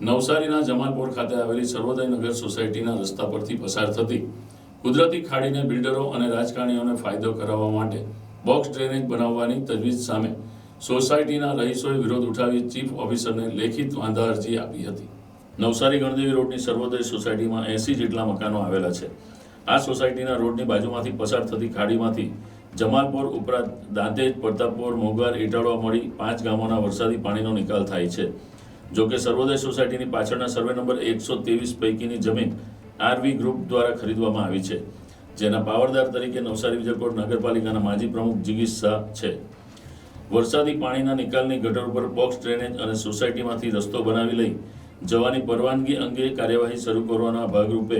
નવસારીના જમાલપોર ખાતે આવેલી સર્વોદય નગર સોસાયટીના રસ્તા પરથી પસાર થતી કુદરતી ખાડીને બિલ્ડરો અને રાજકારણીઓને ફાયદો કરાવવા માટે બોક્સ ડ્રેનેજ બનાવવાની તજવીજ સામે સોસાયટીના રહીશોએ વિરોધ ઉઠાવી ચીફ ઓફિસરને લેખિત વાંધા અરજી આપી હતી. નવસારી ગણદેવી રોડની સર્વોદય સોસાયટીમાં એસી જેટલા મકાનો આવેલા છે. આ સોસાયટીના રોડની બાજુમાંથી પસાર થતી ખાડીમાંથી જમાલપોર ઉપરાંત દાંતેજ, પ્રતાપપોર મોગર ઇટાળવા મળી પાંચ ગામોના વરસાદી પાણીનો નિકાલ થાય છે. જો કે સર્વોદય સોસાયટીની પાછળના સર્વે નંબર એકસો ત્રેવીસ પૈકીની જમીન આરવી ગ્રુપ દ્વારા ખરીદવામાં આવી છે, જેના પાવરદાર તરીકે નવસારી વિજયકોટ નગરપાલિકાના માજી પ્રમુખ જીગીશ શાહ છે. વરસાદી પાણીના નિકાલની ગટર ઉપર બોક્સ ડ્રેનેજ અને સોસાયટીમાંથી રસ્તો બનાવી લઈ જવાની પરવાનગી અંગે કાર્યવાહી શરૂ કરવાના ભાગરૂપે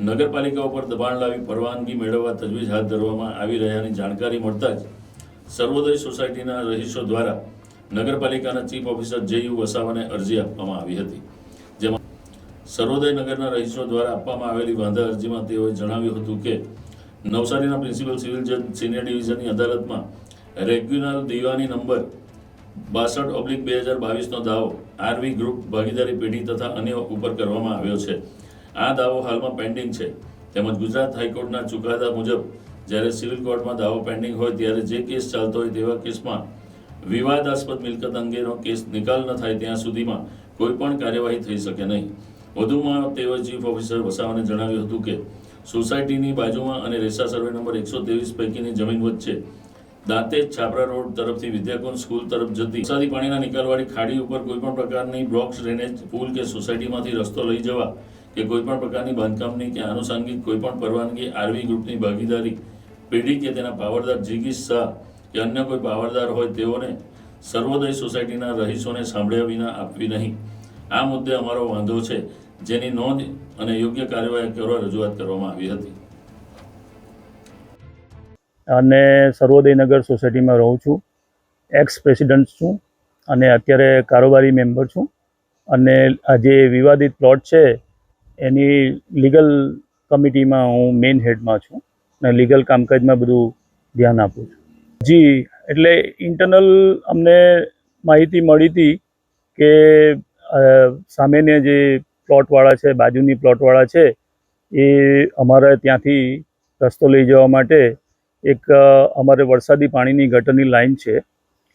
નગરપાલિકા ઉપર દબાણ લાવી પરવાનગી મેળવવા તજવીજ હાથ ધરવામાં આવી રહ્યાની જાણકારી મળતા જ સર્વોદય સોસાયટીના રહીશો દ્વારા નગરપાલિકાના ચીફ ઓફિસર જે યુ વસાવાને અરજી આપવામાં આવી હતી. જેમાં સર્વોદય નગરના રહીશો દ્વારા આપવામાં આવેલી વાંધા અરજીમાં તેઓએ જણાવ્યું હતું કે, નવસારીના પ્રિન્સિપલ સિવિલ જજ સિનિયર ડિવિઝનની અદાલતમાં રેગ્યુલર દીવાની નંબર બાસઠ ઓબ્લિક બે હજાર બાવીસનો દાવો આરવી ગ્રુપ ભાગીદારી પેઢી તથા અન્ય ઉપર કરવામાં આવ્યો છે. આ દાવો હાલમાં પેન્ડિંગ છે. તેમજ ગુજરાત હાઈકોર્ટના ચુકાદા મુજબ જ્યારે સિવિલ કોર્ટમાં દાવો પેન્ડિંગ હોય ત્યારે જે કેસ ચાલતો હોય તેવા કેસમાં વિવાદાસ્પદ મિલકત અંગેનો કેસ નિકાલ ન થાય ત્યાં સુધીમાં કોઈ પણ કાર્યવાહી થઈ શકે નહીં. વધુમાં તેઓએ ચીફ ઓફિસર વસાવાને જણાવ્યું હતું કે, સોસાયટીની બાજુમાં અને રેસા સર્વે નંબર એકસો ત્રેવીસ પૈકીની જમીન વચ્ચે દાંતેજ છાપરા રોડ તરફથી વિદ્યાકુંજ સ્કૂલ તરફ જતી વરસાદી પાણીના નિકાલવાળી ખાડી ઉપર કોઈપણ પ્રકારની બ્લોક્સ, ડ્રેનેજ, પુલ કે સોસાયટીમાંથી રસ્તો લઈ જવા કે કોઈપણ પ્રકારની બાંધકામની કે આનુષાંગિક કોઈપણ પરવાનગી આરવી ગ્રુપની ભાગીદારી પેઢી કે તેના પાવરદાર જીગીશ શાહ કે અન્ય કોઈ પાવરદાર હોય તેઓને સર્વોદય સોસાયટીના રહીશોને સાંભળ્યા વિના આપવી નહીં. આ મુદ્દે અમારો વાંધો છે. જેની નોંધ અને યોગ્ય કાર્યવાહી કરવા રજૂઆત કરવામાં આવી હતી. અને સર્વોદયનગર સોસાયટીમાં રહું છું. એક્સ પ્રેસિડન્ટ છું અને અત્યારે કારોબારી મેમ્બર છું. અને આ જે વિવાદિત પ્લોટ છે, એની લીગલ કમિટીમાં હું મેઇન હેડમાં છું. અને લીગલ કામકાજમાં બધું ધ્યાન આપું છું. જી, એટલે ઇન્ટરનલ અમને માહિતી મળી હતી કે સામેને જે પ્લોટવાળા છે, બાજુની પ્લોટવાળા છે, એ અમારે ત્યાંથી રસ્તો લઈ જવા માટે એક અમારે વરસાદી પાણીની ગટરની લાઈન છે,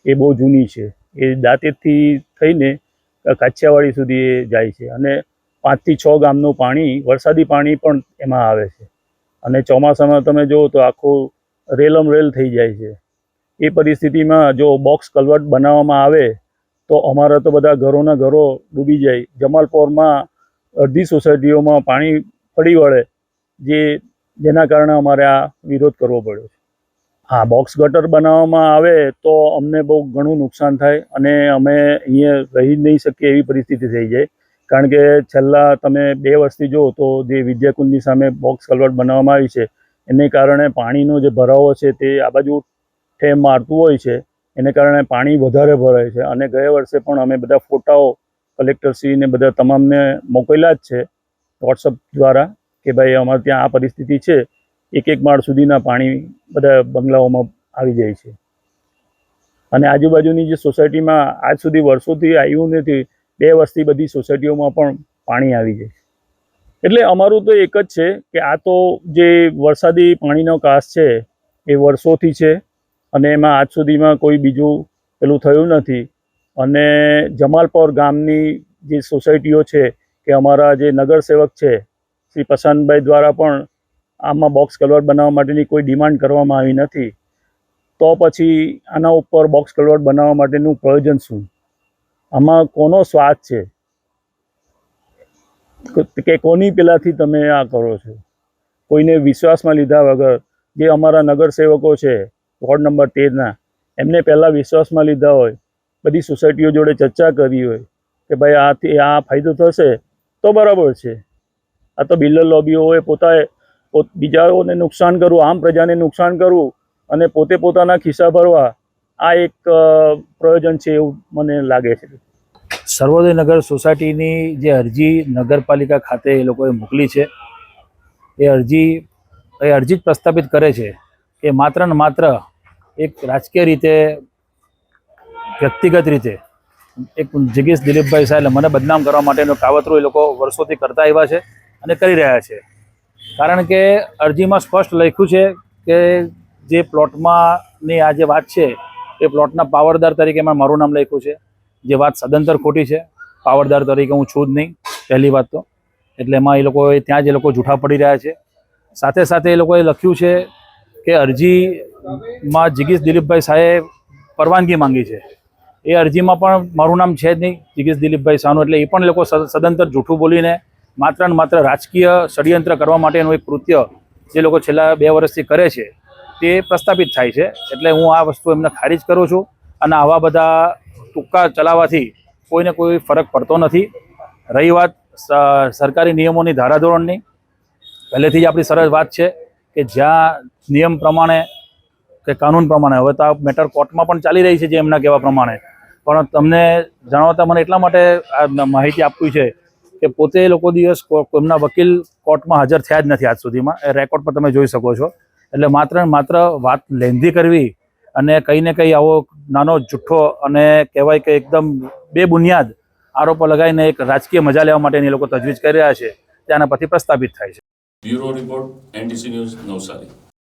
એ બહુ જૂની છે. એ દાંતેથી થઈને કાછિયાવાડી સુધી એ જાય છે અને પાંચથી છ ગામનું પાણી, વરસાદી પાણી પણ એમાં આવે છે. અને ચોમાસામાં તમે જુઓ તો આખું રેલમ રેલ થઈ જાય છે. એ પરિસ્થિતિમાં જો બોક્સ કલવર્ટ બનાવવામાં આવે, તો અમારા તો બધા ઘરોના ઘરો ડૂબી જાય. જમાલપોરમાં અડધી સોસાયટીઓમાં પાણી પડી વળે, જે જેના કારણે અમારે આ વિરોધ કરવો પડ્યો છે. હા બોક્સ ગટર બનાવવામાં આવે તો અમને બહુ ઘણું નુકસાન થાય અને અમે અહીંયા રહી જ નહીં શકીએ એવી પરિસ્થિતિ થઈ જાય. કારણ કે છેલ્લા તમે બે વર્ષથી જુઓ તો જે વિદ્યાકુંજની સામે બોક્સ કલવર્ટ બનાવવામાં આવી છે, એને કારણે પાણીનો જે ભરાવો છે તે આ બાજુ ઠેમ મારતું હોય છે. એને કારણે પાણી વધારે ભરાય છે. અને ગયા વર્ષે પણ અમે બધા ફોટાઓ કલેક્ટરશ્રીને બધા તમામને મોકલ્યા જ છે વોટ્સઅપ દ્વારા કે ભાઈ અમારે ત્યાં આ પરિસ્થિતિ છે. એક એક માળ સુધીના પાણી બધા બંગલાઓમાં આવી જાય છે. અને આજુબાજુની જે સોસાયટીમાં આજ સુધી વર્ષોથી આવ્યું નથી, બે વર્ષથી બધી સોસાયટીઓમાં પણ પાણી આવી જાય એટલે અમારું તો એક જ છે કે આ તો જે વરસાદી પાણીનો કાસ છે, એ વર્ષોથી છે. અને એમાં આજ સુધીમાં કોઈ બીજું પેલું થયું નથી. અને જમાલપોર ગામની જે સોસાયટીઓ છે, કે અમારા જે નગરસેવક છે, શ્રી પ્રશાંતભાઈ દ્વારા પણ આમાં બોક્સ કલવર્ટ બનાવવા માટેની કોઈ ડિમાન્ડ કરવામાં આવી નથી. તો પછી આના ઉપર બોક્સ કલવર્ટ બનાવવા માટેનું પ્રયોજન શું? આમાં કોનો સ્વાદ છે? કે- કે કોની પેલાથી તમે આ કરો છો? કોઈને વિશ્વાસમાં લીધા વગર જે અમારા નગરસેવકો છે વોર્ડ નંબર તેરના. એમને પહેલાં વિશ્વાસમાં લીધા હોય, બધી સોસાયટીઓ જોડે ચર્ચા કરી હોય કે ભાઈ આથી આ ફાયદો થશે, તો બરાબર છે. આ તો બિલ્ડર લોબીઓએ પોતાએ પોત બીજાઓને નુકસાન કરવું, આમ પ્રજાને નુકસાન કરવું અને પોતે પોતાના ખિસ્સા ભરવા, આ એક પ્રયોજન છે એવું મને લાગે છે. સર્વોદય નગર સોસાયટીની જે અરજી નગરપાલિકા ખાતે એ લોકોએ મોકલી છે. એ અરજી એ અરજી જ પ્રસ્થાપિત કરે છે કે માત્ર ને માત્ર એક રાજકીય રીતે, વ્યક્તિગત રીતે, એક જગીશ દિલીપભાઈ સાહેબ મને બદનામ કરવા માટેનો કાવતરો એ લોકો વર્ષોથી કરતા આવ્યા છે અને કરી રહ્યા છે. કારણ કે અરજીમાં સ્પષ્ટ લખ્યું છે કે જે પ્લોટમાંની આ જે વાત છે, એ પ્લોટના પાવરદાર તરીકે એમાં મારું નામ લખ્યું છે. જે વાત સદંતર ખોટી છે, પાવરદાર તરીકે હું છું જ નહીં, પહેલી વાત તો. એટલે એમાં એ લોકોએ ત્યાં જ એ લોકો જૂઠા પડી રહ્યા છે. સાથે સાથે એ લોકોએ લખ્યું છે કે અરજીમાં જિગીશ દિલીપભાઈ શાહે પરવાનગી માંગી છે. એ અરજીમાં પણ મારું નામ છે જ નહીં, જિગીશ દિલીપભાઈ શાહનું. એટલે એ પણ લોકો સદંતર જૂઠું બોલીને માત્ર ને માત્ર રાજકીય ષડયંત્ર કરવા માટેનું એક કૃત્ય જે લોકો છેલ્લા બે વર્ષથી કરે છે, તે પ્રસ્થાપિત થાય છે. એટલે હું આ વસ્તુ એમને ખારીજ કરું છું અને આવા બધા ટૂંકા ચલાવવાથી કોઈને કોઈ ફરક પડતો નથી. રહી વાત સરકારી નિયમોની ધારાધોરણની. પહેલેથી જ આપણી સરસ વાત છે કે જ્યાં નિયમ પ્રમાણે કે કાનૂન પ્રમાણે. હવે તો આ મેટર કોર્ટમાં પણ ચાલી રહી છે જે એમના કહેવા પ્રમાણે. પણ તમને જણાવતા મને એટલા માટે આ માહિતી આપવી છે કે પોતે લોકો દિવસ એમના વકીલ કોર્ટમાં હાજર થયા જ નથી આજ સુધીમાં. એ રેકોર્ડ પર તમે જોઈ શકો છો. એટલે માત્ર માત્ર વાત લેંધી કરવી અને કંઈ ને કંઈ આવો નાનો જુઠ્ઠો અને કહેવાય કે એકદમ બેબુનિયાદ આરોપો લગાવીને એક રાજકીય મજા લેવા માટેની લોકો તજવીજ કરી રહ્યા છે. ત્યાંના પછી પ્રસ્થાપિત થાય છે. Bureau report NDC news Navsari.